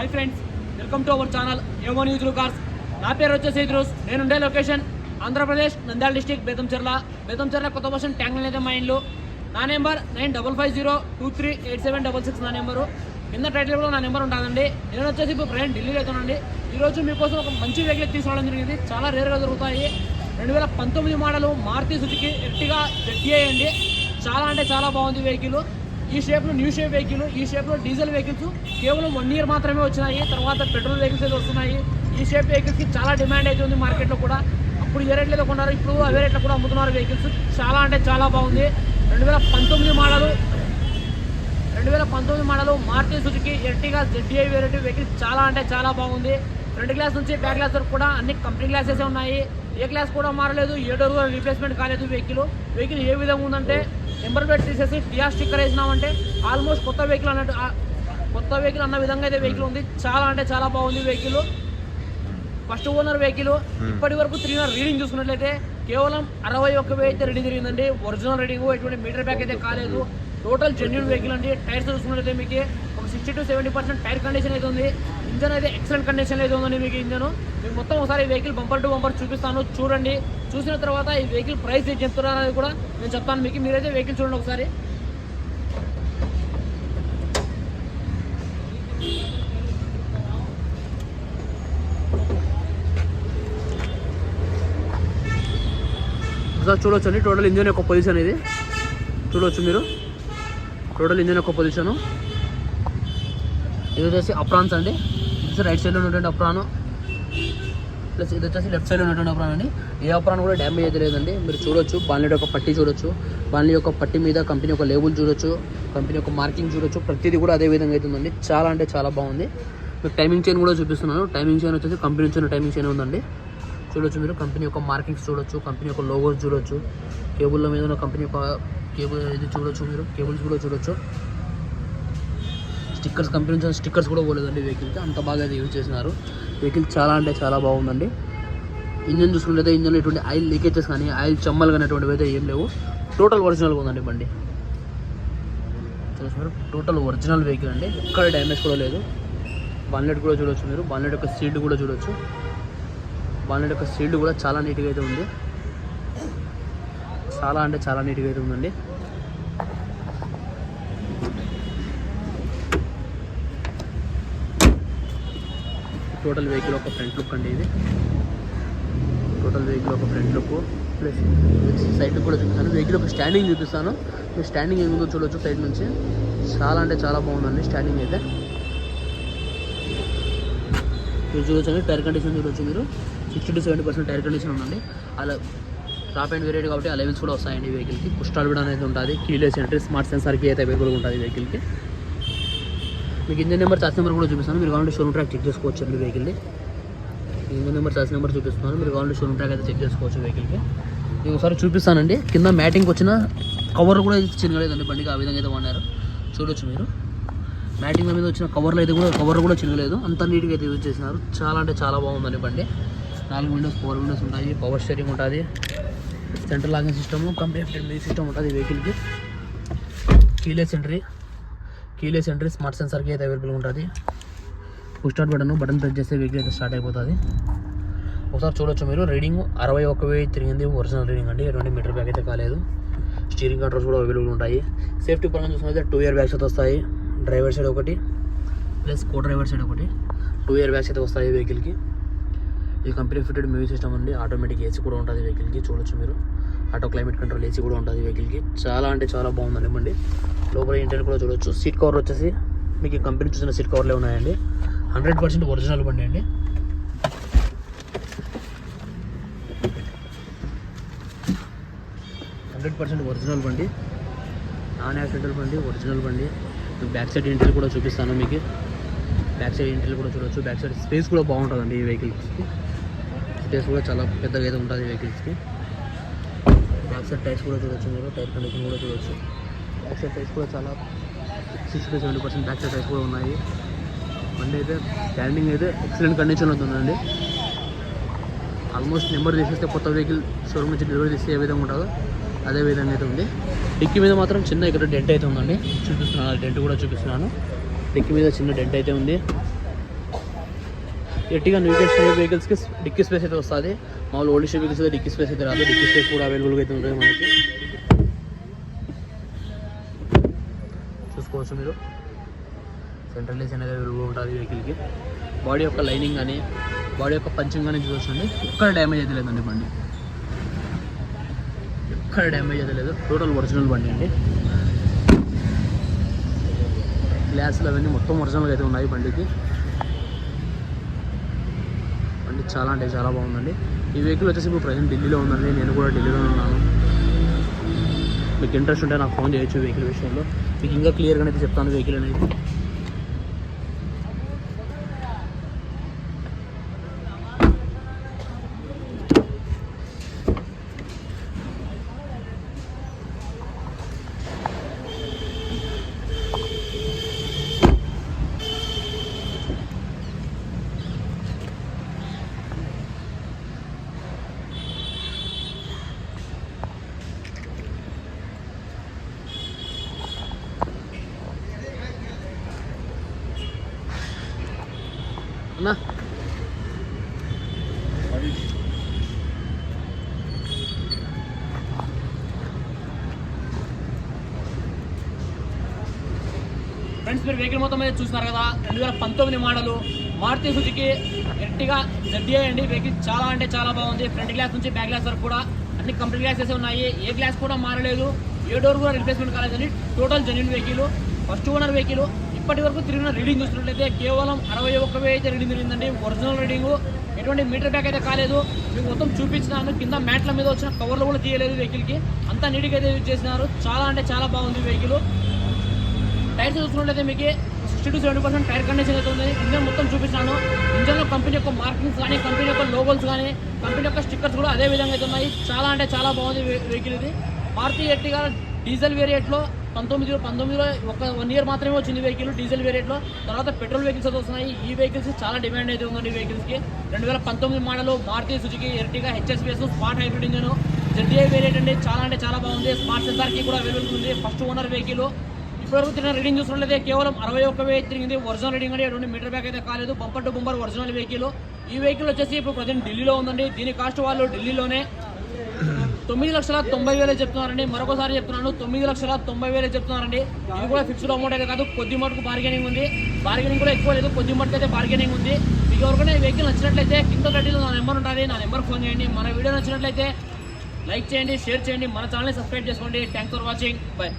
Hi friends welcome to our channel ఏమో news cars నా పేరు వచ్చేసి ఇద్రూస్ నేను ఉండే లొకేషన్ ఆంధ్రప్రదేశ్ నంద్యాల డిస్టిక్ బేతంచెర్ల బేతంచెర్ల కొత్త బస్టాండ్ ట్యాంగ్ అయితే మా ఇండ్లు. నా number nine double five zero two three eight seven double six నా నెంబరు. కింద టైటిల్ కూడా నా నెంబర్ ఉంటుందండి. నేను వచ్చేసి ఇప్పుడు ఫ్రెండ్ ఢిల్లీలో అవుతానండి ఈరోజు మీకోసం ఒక మంచి వెహికల్ తీసుకోవడం జరిగింది. చాలా రేర్గా దొరుకుతాయి. రెండు వేల పంతొమ్మిది model Maruti Suzuki Ertiga ZDI అండి. చాలా అంటే చాలా బాగుంది వెహికల్ ఈ షేప్లో న్యూ షేప్ వెహికల్ ఈ షేప్లో డీజిల్ వెహికల్స్ కేవలం వన్ ఇయర్ మాత్రమే వచ్చినాయి. తర్వాత పెట్రోల్ వెహికల్స్ అయితే వస్తున్నాయి. ఈ షేప్ వెహికల్స్కి చాలా డిమాండ్ అయితే ఉంది మార్కెట్లో కూడా. అప్పుడు ఏ రేట్లలో కొన్నారు ఇప్పుడు అవే రేట్లో కూడా అమ్ముతున్నారు వెహికల్స్ చాలా అంటే చాలా బాగుంది. రెండు వేల పంతొమ్మిది మోడలు రెండు వేల పంతొమ్మిది model Maruti Suzuki Ertiga ZDI variety vehicles చాలా అంటే చాలా బాగుంది. ఫ్రంట్ గ్లాస్ నుంచి బ్యాక్ గ్లాస్ వరకు కూడా అన్ని కంపెనీ గ్లాసెస్ ఉన్నాయి. ఏ గ్లాస్ కూడా మారలేదు ఏ డోర్ కూడా రీప్లేస్మెంట్ కాలేదు వెహికల్ వెహికల్ ఏ విధంగా ఉందంటే నెంబర్ ప్లేట్ తీసేసి టిఆర్ స్టిక్కర్ వేసినామంటే ఆల్మోస్ట్ కొత్త వెహికల్ అన్నట్టు కొత్త వెహికల్ అన్న విధంగా అయితే వెహికల్ ఉంది. చాలా అంటే చాలా బాగుంది వెహికల్ ఫస్ట్ ఓనర్ వెహికల్ ఇప్పటి వరకు త్రీ రీడింగ్ చూసుకున్నట్లయితే కేవలం అరవై ఒక్క వెయ్యి అయితే రీడింగ్ జరిగిందండి. ఒరిజినల్ రీడింగ్ ఎటువంటి మీటర్ బ్యాక్ అయితే కాలేదు. టోటల్ జెన్యున్ వెహికల్ అండి. టైర్స్ చూసుకున్నట్లయితే మీకు sixty to seventy percent tyre condition అయితే ఉంది. ఇంజన్ అయితే ఎక్సలెంట్ కండిషన్ అయితే ఉందండి మీకు ఇంజన్. మీకు మొత్తం ఒకసారి వెహికల్ బంపర్ టు బంపర్ చూపిస్తాను. చూడండి. చూసిన తర్వాత ఈ వెహికల్ ప్రైస్ ఏం అనేది కూడా నేను చెప్తాను మీకు. మీరైతే వెహికల్ చూడండి ఒకసారి. ఒకసారి అండి టోటల్ ఇంజన్ యొక్క పొజిషన్ ఇది. చూడవచ్చు మీరు. టోటల్ ఇంజన్ యొక్క పొజిషను. ఇది వచ్చేసి అప్రాన్స్ అండి. ఇది రైట్ సైడ్లో ఉన్నటువంటి అప్రాను. ప్లస్ ఇది వచ్చేసి లెఫ్ట్ సైడ్లో ఉన్నటువంటి అప్రాన్ అండి. ఏ అప్రాన్ కూడా డ్యామేజ్ అయితే లేదండి. మీరు చూడొచ్చు బాన్లెట్ యొక్క పట్టి చూడొచ్చు బాన్లెట్ యొక్క పట్టి మీద కంపెనీ యొక్క లేబుల్ చూడొచ్చు కంపెనీ యొక్క మార్కింగ్ చూడొచ్చు. ప్రతిదీ కూడా అదే విధంగా అవుతుందండి చాలా అంటే చాలా బాగుంది. మీకు టైమింగ్ చైన్ కూడా చూపిస్తున్నాను. టైమింగ్ చైన్ వచ్చేసి కంపెనీ నుంచి టైమింగ్ చైన్ ఉందండి. చూడొచ్చు మీరు. కంపెనీ యొక్క మార్కింగ్స్ చూడొచ్చు కంపెనీ యొక్క లోగోస్ చూడొచ్చు కేబుల్ల మీద ఉన్న కంపెనీ యొక్క కేబుల్ ఇది చూడొచ్చు మీరు. కేబుల్స్ కూడా చూడొచ్చు. స్టిక్కర్స్ కంపెనీ నుంచి స్టిక్కర్స్ కూడా పోలేదండి వెహికల్కి అంత బాగా అయితే యూజ్ చేసినారు. వెహికల్ చాలా అంటే చాలా బాగుందండి. ఇంజన్ చూసుకుంటే ఇంజన్లో ఎటువంటి ఆయిల్ లీకేజెస్ కానీ ఆయిల్ చమ్మలు కానీ అటువంటివి అయితే ఏం లేవు. టోటల్ ఒరిజినల్గా ఉందండి బండి. చూసి టోటల్ ఒరిజినల్ వెహికల్ అండి. ఎక్కడ డ్యామేజ్ కూడా లేదు. బాన్లెట్ కూడా చూడొచ్చు మీరు. బాన్లెట్ యొక్క సీల్డ్ కూడా చూడొచ్చు. బాన్లెట్ యొక్క సీల్డ్ కూడా చాలా నీట్గా అయితే ఉంది. చాలా అంటే చాలా నీట్గా అయితే ఉందండి. టోటల్ వెహికల్ ఒక ఫ్రంట్ లుక్ అండి ఇది. టోటల్ వెహికల్ ఒక ఫ్రంట్ లుక్. ప్లస్ సైడ్ కూడా చూపిస్తాను. వెహికల్ ఒక స్టాండింగ్ చూపిస్తాను. మీరు స్టాండింగ్ ఏముందో చూడొచ్చు సైడ్ నుంచి. చాలా అంటే చాలా బాగుందండి స్టాండింగ్ అయితే. మీరు చూడొచ్చు టైర్ కండిషన్ చూడొచ్చు మీరు. Sixty to seventy percent tyre condition ఉందండి. అలా టాప్ అండ్ వేరియట్ కాబట్టి అలవెన్స్ కూడా వస్తాయండి వెహికల్కి పుష్టాల్ కూడా అనేది ఉంటుంది. కీలెస్ ఎంట్రీ స్మార్ట్ సెన్సార్కి అయితే అవైలబుల్ ఉంటుంది వెహికల్కి మీకు ఇంజన్ నెంబర్ చార్జ్ నెంబర్ కూడా చూపిస్తాను. మీరు కావాలంటే షోరూమ్ ట్రాక్ చెక్ చేసుకోవచ్చు అండి వెహికల్ని ఇంజన్ నెంబర్ చార్జ్ నెంబర్ చూపిస్తున్నాను. మీరు కావాలంటే షోరూమ్ ట్రాక్ అయితే చెక్ చేసుకోవచ్చు వెహికల్కి నేను ఒకసారి చూపిస్తానండి. కింద మ్యాటింగ్కి వచ్చిన కవర్ కూడా చిరగలేదండి బండికి ఆ విధంగా అయితే వాడారు. చూడొచ్చు మీరు. మ్యాటింగ్ మీద వచ్చిన కవర్లు అయితే కూడా కవర్ కూడా చిరగలేదు అంత నీట్గా అయితే యూజ్ చేసినారు. చాలా అంటే చాలా బాగుందండి బండి. నాలుగు విండోస్ ఫోర్ విండోస్ ఉంటాయి. పవర్ స్టీరింగ్ ఉంటుంది. Central locking system complete system ఉంటుంది వెహికల్కి keyless entry keyless entry smart సెన్సర్కి అయితే అవైలబుల్ ఉంటుంది. Push start button button press చేస్తే వెహికల్ అయితే స్టార్ట్ అయిపోతుంది. ఒకసారి చూడొచ్చు మీరు. రీడింగ్ అరవై ఒక్క వేయి తిరిగింది ఒరిజినల్ రీడింగ్ అండి. ఎటువంటి మీటర్ బ్యాగ్ అయితే కాలేదు. స్టీరింగ్ కంట్రోల్స్ కూడా అవైలబుల్ ఉంటాయి. సేఫ్టీ పరంగా చూసినట్లయితే టూ ఇయర్ బ్యాగ్స్ అయితే వస్తాయి. డ్రైవర్ సైడ్ ఒకటి ప్లస్ కో డ్రైవర్ సైడ్ ఒకటి. టూ ఇయర్ బ్యాగ్స్ అయితే వస్తాయి వెహికల్కి ఇది కంపెనీ ఫిటెడ్ మ్యూజిక్ సిస్టమ్ అండి. ఆటోమేటిక్ ఏసీ కూడా ఉంటుంది వెహికల్కి చూడొచ్చు మీరు. ఆటో క్లైమేట్ కంట్రోల్ ఏసీ కూడా ఉంటుంది వెహికల్కి. చాలా అంటే చాలా బాగుందండి బండి. లోపల ఇంటర్ కూడా చూడొచ్చు. సీట్ కవర్ వచ్చేసి మీకు కంపెనీ చూసిన సీట్ కవర్లే ఉన్నాయండి. హండ్రెడ్ పర్సెంట్ ఒరిజినల్ బండి అండి. హండ్రెడ్ పర్సెంట్ ఒరిజినల్ బండి. నాన్ యాక్సిడెంటల్ బండి ఒరిజినల్ బండి. బ్యాక్ సైడ్ ఇంటర్ కూడా చూపిస్తాను మీకు. బ్యాక్ సైడ్ ఇంటర్ కూడా చూడొచ్చు. బ్యాక్ సైడ్ స్పేస్ కూడా బాగుంటుందండి ఈ వెహికల్స్కి స్పేస్ కూడా చాలా పెద్దగా అయితే ఉంటుంది ఈ వెహికల్స్కి బ్యాక్ సైడ్ టైర్స్ కూడా చూడొచ్చు మీరు టైర్ కండిషన్ కూడా చూడొచ్చు. బ్యాక్ సైడ్ టైర్స్ కూడా చాలా sixty seventy percent back side tyres కూడా ఉన్నాయి. బండి అయితే స్టాండింగ్ అయితే ఎక్సలెంట్ కండిషన్లో ఉందండి ఆల్మోస్ట్ నెంబర్ తీసేస్తే కొత్త వెహికల్ షోరూమ్ నుంచి డెలివరీ తీస్తే ఏ విధంగా ఉంటుందో అదే విధంగా అయితే ఉంది. డిక్కి మీద మాత్రం చిన్న ఇక్కడ డెంట్ అయితే ఉందండి. చూపిస్తున్నాను డెంట్ కూడా చూపిస్తున్నాను. డిక్కి మీద చిన్న డెంట్ అయితే ఉంది. ఎట్టిగా న్యూ షేప్ వెహికల్స్కి డిక్కీ స్పేస్ అయితే వస్తుంది. మామూలు ఓల్డ్ షేప్ వెహికల్స్ అయితే డిక్కీ స్పేస్ అయితే రాదు. డిక్కీ స్పేస్ కూడా అవైలబుల్గా అయితే ఉంటుంది మనకి. చూసుకోవచ్చు మీరు. సెంట్రల్ ఏసీ అనేది అవైలబుల్ ఉంటుంది వెహికల్కి బాడీ యొక్క లైనింగ్ కానీ బాడీ యొక్క పంచింగ్ కానీ చూసండి ఎక్కడ డ్యామేజ్ అయితే లేదండి బండి. ఎక్కడ డ్యామేజ్ అయితే లేదు. టోటల్ ఒరిజినల్ బండి అండి. గ్లాసులు అవన్నీ మొత్తం ఒరిజినల్గా అయితే ఉన్నాయి బండికి. బండి చాలా అంటే చాలా బాగుందండి. ఈ వెహికల్ వచ్చేసి ఇప్పుడు ప్రజెంట్ ఢిల్లీలో ఉందండి. నేను కూడా ఢిల్లీలో ఉన్నాను. మీకు ఇంట్రెస్ట్ ఉంటే నాకు ఫోన్ చేయొచ్చు వెహికల్ విషయంలో. మీకు ఇంకా క్లియర్గా అయితే చెప్తాను వెహికల్ అనేది. అన్నా ఫ్రెండ్స్ మీరు వెహికల్ మొత్తం అయితే చూస్తున్నారు కదా రెండు వేల పంతొమ్మిది model. Maruti Suzuki Ertiga ZDI అండి వెహికల్ చాలా అంటే చాలా బాగుంది. ఫ్రంట్ గ్లాస్ నుంచి బ్యాక్ గ్లాస్ వరకు కూడా అన్ని కంప్లీట్ గ్లాసెస్ ఉన్నాయి. ఏ గ్లాస్ కూడా మారలేదు. ఏ డోర్ కూడా రిప్లేస్మెంట్ కాలేదండి. Total genuine vehicle first owner vehicle ఇప్పటి వరకు తిరిగిన రీడింగ్ చూసినట్లయితే కేవలం అరవై ఒక్క అయితే రీడింగ్ తిరిగిందండి. Original reading. ఎటువంటి మీటర్ బ్యాక్ అయితే కాలేదు. మీకు మొత్తం చూపించినాను. కింద మ్యాట్ల మీద వచ్చిన కవర్లు కూడా తీయలేదు వెహికల్కి. అంతా నీట్గా అయితే యూజ్ చేసినారు. చాలా అంటే చాలా బాగుంది వెహికల్. టైర్స్ చూసుకున్నట్లయితే మీకు sixty to seventy percent tyre condition అయితే ఉంది. ఇంజన్ మొత్తం చూపిస్తాను ఇంజన్లో కంపెనీ యొక్క మార్కింగ్స్ కానీ కంపెనీ యొక్క లోగోల్స్ కానీ కంపెనీ యొక్క స్టిక్కర్స్ కూడా అదే విధంగా అయితే ఉన్నాయి. చాలా అంటే చాలా బాగుంది వెహికల్ ఇది. మారుతి ఎట్టిగా డీజిల్ వేరియంట్లో పంతొమ్మిది పంతొమ్మిదిలో ఒక వన్ ఇయర్ మాత్రమే వచ్చింది వెహికల్ డీజిల్ వేరియట్లో తర్వాత పెట్రోల్ వెహికల్స్ వస్తున్నాయి. ఈ వెహికల్స్ చాలా డిమాండ్ అయితే ఉందండి ఈ వెహికల్స్కి రెండు వేల పంతొమ్మిది model Maruti Suzuki Ertiga HSPS smart hybrid engine ZDI variant అండి. చాలా అంటే చాలా బాగుంది. స్మార్ట్ సెన్సార్కి కూడా అవైలబుల్ ఉంది. ఫస్ట్ ఓనర్ వెహికల్ ఇప్పటివరకు తిన్న రీడింగ్ చూసినట్లయితే కేవలం అరవై ఒక్క వెయ్యి తిరిగింది. ఒరిజినల్ రీడింగ్ అంటే ఎటువంటి మీటర్ బ్యాక్ అయితే కాలేదు. Bumper to bumper original vehicle ఈ వెహికల్ వచ్చేసి ఇప్పుడు ప్రజెంట్ ఢిల్లీలో ఉందండి. దీని కాస్ట్ వాళ్ళు ఢిల్లీలోనే తొమ్మిది లక్షల తొంభై వేలే చెప్తున్నారండి. మరొకసారి చెప్తున్నాను తొమ్మిది లక్షల తొంభై వేలే చెప్తున్నారండి. ఇది కూడా ఫిక్స్డ్ అమౌంట్ అయితే కాదు కొద్ది మటుకు బార్గెనింగ్ ఉంది. బార్గెనింగ్ కూడా ఎక్కువ లేదు కొద్ది మటుకు అయితే బార్గెనింగ్ ఉంది. మీకు ఎవరికైనా వెహికల్ నచ్చినట్లయితే కింద రెడ్డిలో నా నెంబర్ ఉంటుంది నా నెంబర్ ఫోన్ చేయండి. మన వీడియో నచ్చినట్లయితే లైక్ చేయండి షేర్ చేయండి. మన ఛానల్ని సబ్స్క్రైబ్ చేసుకోండి. Thanks for watching bye